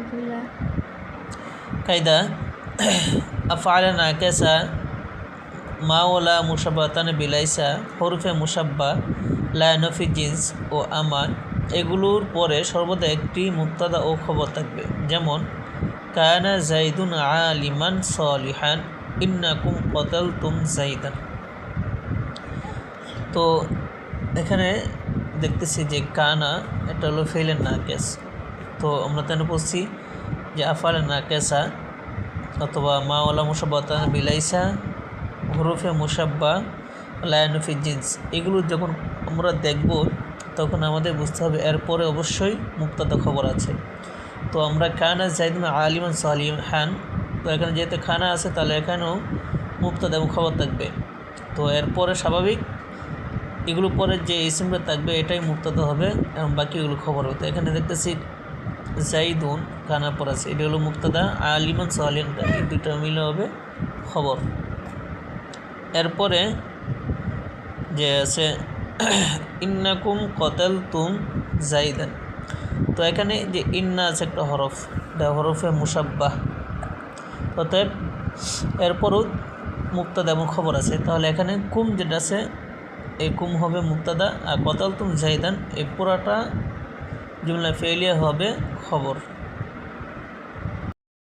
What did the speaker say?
আলহামদুলিল্লাহ কায়দা আফআলা নাকেসা মাওলা মুসাব্বাতান বিলাইসা হরফে মুসাব্বা লায়নফি জিন্স ও আমান এগুলোর পরে সর্বদা একটি মুক্তাদা ও খবর থাকবে। যেমন কায়না জাইদুন আলিমান সলিহান, ইন্নাকুম কতাল তুম জাইদান তো এখানে দেখতেছি যে কানা, এটা হলো ফেলের নাকেস তো আমরা তেন পড়ছি যে আফালে নাকেসা অথবা মাওয়ালা মুসাব্বাতা বিলাইসা হরফে মুসাব্বা লায়নফি জিন্স। এগুলো যখন আমরা দেখব, তখন আমাদের বুঝতে হবে এরপরে অবশ্যই মুক্তাদা খবর আছে। তো আমরা খানা জাইদুন আলিমান সালিম খান, তো এখানে যেহেতু খানা আছে, তাহলে এখানেও মুক্তাদা এবং খবর থাকবে। তো এরপরে স্বাভাবিক, এগুলো পরে যে ইসিমটা থাকবে, এটাই মুক্তাদা হবে, এবং বাকিগুলো খবর হবে। তো এখানে দেখতেছি জাইদুন কানা পর আছে। এটা হলো মুক্তাদা আলিমান সালিন এই দুইটা মিলে হবে খবর। এরপরে যে আছে, ইন্নাকুম কতাল তুম জাইদান। তো এখানে যে ইন্না আছে একটা হরফ, এটা হরফে মুসাব্বাহ অতএব এরপরও মুক্তাদা এবং খবর আছে। তাহলে এখানে কুম যেটা আছে, এই কুম হবে মুক্তাদা আর কতাল তুম জাইদান, এই পুরাটা জুমলা ফেলিয়া হবে খবর।